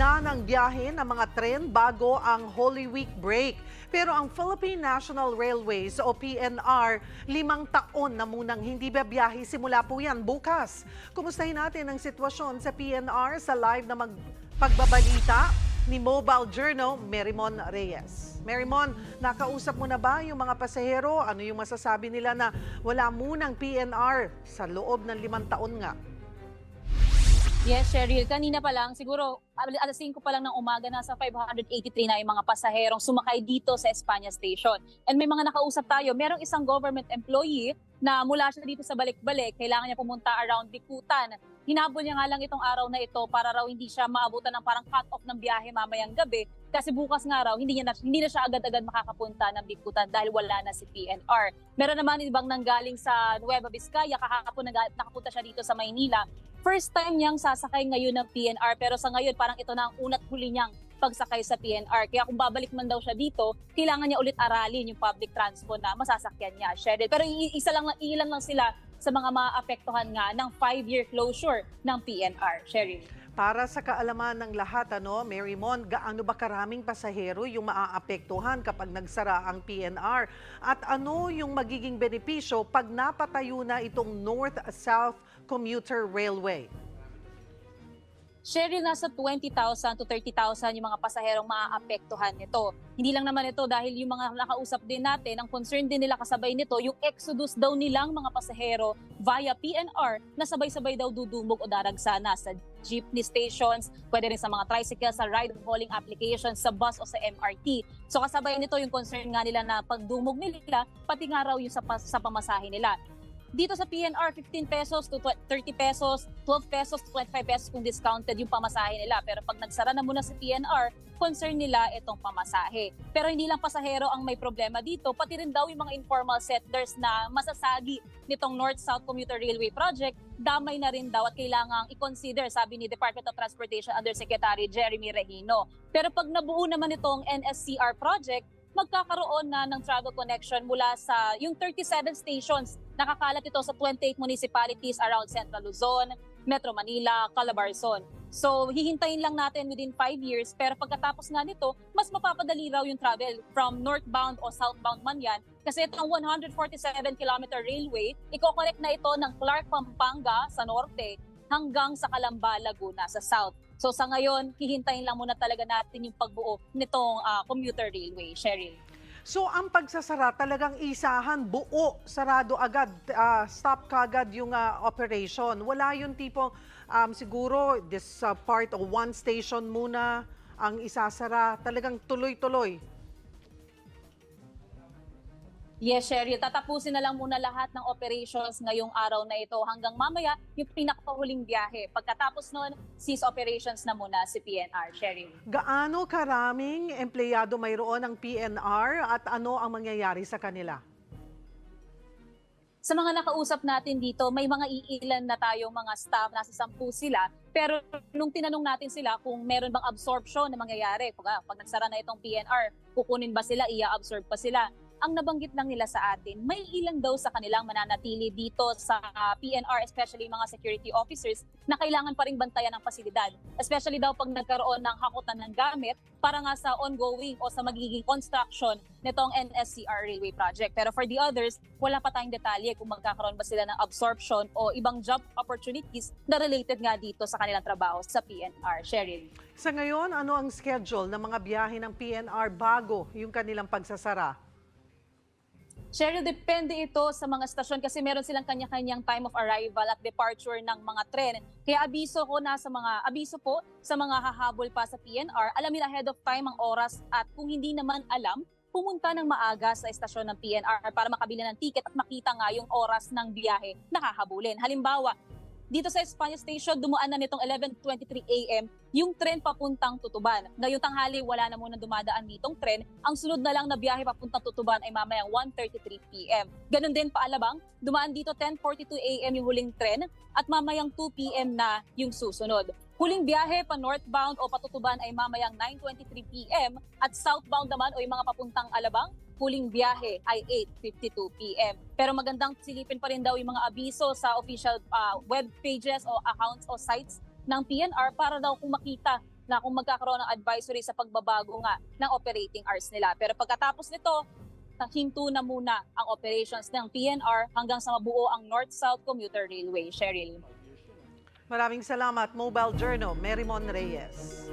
na ng biyahe ng mga tren bago ang Holy Week break. Pero ang Philippine National Railways o PNR, limang taon na munang hindi babiyahe simula po yan bukas. Kumustahin natin ang sitwasyon sa PNR sa live na mag pagbabalita ni Mobile Journal Merimon Reyes. Merimon, nakausap mo na ba yung mga pasahero? Ano yung masasabi nila na wala munang PNR sa loob ng limang taon nga? Yes, Cheryl. Kanina pa lang, siguro alas 5 pa lang ng umaga, nasa 583 na yung mga pasaherong sumakay dito sa Espanya Station. And may mga nakausap tayo. Merong isang government employee na mula siya dito sa balik-balik, kailangan niya pumunta around Bikutan. Hinabol niya nga lang itong araw na ito para raw hindi siya maabutan ng parang cut-off ng biyahe mamayang gabi. Kasi bukas nga raw, hindi, niya na, hindi na siya agad-agad makakapunta ng Bikutan dahil wala na si PNR. Meron naman ibang nanggaling sa Nueva Vizcaya, kahapon nakapunta siya dito sa Maynila first time niyang sasakay ngayon ng PNR pero sa ngayon parang ito na ang unat huli niyang pagsakay sa PNR. Kaya kung babalik man daw siya dito, kailangan niya ulit aralin yung public transport na masasakyan niya. Sheryl. Pero isa lang, ilan lang sila sa mga maapektuhan nga ng five-year closure ng PNR. Sheryl. Para sa kaalaman ng lahat, ano, Mary Mon, gaano ba karaming pasahero yung maaapektuhan kapag nagsara ang PNR? At ano yung magiging benepisyo pag napatayo na itong North-South Commuter Railway? Cheryl, nasa 20,000 to 30,000 yung mga pasaherong maaapektuhan nito. Hindi lang naman ito dahil yung mga nakausap din natin, ang concern din nila kasabay nito, yung exodus daw nilang mga pasahero via PNR na sabay-sabay daw dudumog o daragsana sa jeepney stations, pwede rin sa mga tricycle, sa ride-hauling applications, sa bus o sa MRT. So kasabay nito yung concern nga nila na pagdumog nila, pati nga raw yung sa, sa pamasahe nila. Dito sa PNR, 15 pesos to 30 pesos, 12 pesos to 25 pesos kung discounted yung pamasahe nila. Pero pag nagsara na muna sa PNR, concern nila itong pamasahe. Pero hindi lang pasahero ang may problema dito, pati rin daw yung mga informal settlers na masasagi nitong North-South Commuter Railway Project, damay na rin daw at kailangang i-consider, sabi ni Department of Transportation Undersecretary Jeremy Regino. Pero pag nabuo naman itong NSCR project, magkakaroon na ng travel connection mula sa yung 37 stations. Nakakalat ito sa 28 municipalities around Central Luzon, Metro Manila, Calabarzon. So, hihintayin lang natin within 5 years pero pagkatapos nga nito, mas mapapadali raw yung travel from northbound o southbound man yan kasi itong 147 kilometer railway, iko-connect na ito ng Clark, Pampanga sa norte hanggang sa Calamba, Laguna sa south. So sa ngayon, hihintayin lang muna talaga natin yung pagbuo nitong uh, commuter railway, Cheryl. So ang pagsasara talagang isahan, buo, sarado agad, uh, stop kagad yung uh, operation. Wala yung tipong um, siguro this uh, part of one station muna ang isasara. Talagang tuloy-tuloy. Yes, Sherry. Tatapusin na lang muna lahat ng operations ngayong araw na ito hanggang mamaya yung pinakahuling biyahe. Pagkatapos noon, cease operations na muna si PNR. Sherry. Gaano karaming empleyado mayroon ng PNR at ano ang mangyayari sa kanila? Sa mga nakausap natin dito, may mga iilan na tayong mga staff, nasa sampu sila. Pero nung tinanong natin sila kung meron bang absorption na mangyayari, pag, pag nagsara na itong PNR, kukunin ba sila, ia-absorb pa sila? Ang nabanggit lang nila sa atin, may ilan daw sa kanilang mananatili dito sa uh, PNR, especially mga security officers, na kailangan pa rin bantayan ng pasilidad. Especially daw pag nagkaroon ng hakutan ng gamit para nga sa ongoing o sa magiging construction nitong NSCR Railway Project. Pero for the others, wala pa tayong detalye kung magkakaroon ba sila ng absorption o ibang job opportunities na related nga dito sa kanilang trabaho sa PNR. Sheryl. Sa ngayon, ano ang schedule ng mga biyahe ng PNR bago yung kanilang pagsasara? Cheryl, depende ito sa mga stasyon kasi meron silang kanya-kanyang time of arrival at departure ng mga tren. Kaya abiso ko na sa mga abiso po sa mga hahabol pa sa PNR, alamin ahead of time ang oras at kung hindi naman alam, pumunta ng maaga sa estasyon ng PNR para makabili ng ticket at makita nga yung oras ng biyahe na hahabulin. Halimbawa, dito sa Espanya Station, dumuan na nitong 11.23 a.m. yung tren papuntang Tutuban. Ngayong tanghali, wala na muna dumadaan nitong tren. Ang sunod na lang na biyahe papuntang Tutuban ay mamayang 1.33 p.m. Ganon din paalabang, dumaan dito 10.42 a.m. yung huling tren at mamayang 2 p.m. na yung susunod. Huling biyahe pa northbound o patutuban ay mamayang 9.23 p.m. at southbound naman o yung mga papuntang Alabang huling biyahe ay 8.52 p.m. Pero magandang silipin pa rin daw yung mga abiso sa official uh, web pages o accounts o sites ng PNR para daw kung makita na kung magkakaroon ng advisory sa pagbabago nga ng operating hours nila. Pero pagkatapos nito, hinto na muna ang operations ng PNR hanggang sa mabuo ang North-South Commuter Railway. Cheryl. Maraming salamat, Mobile Journal, Merimon Reyes.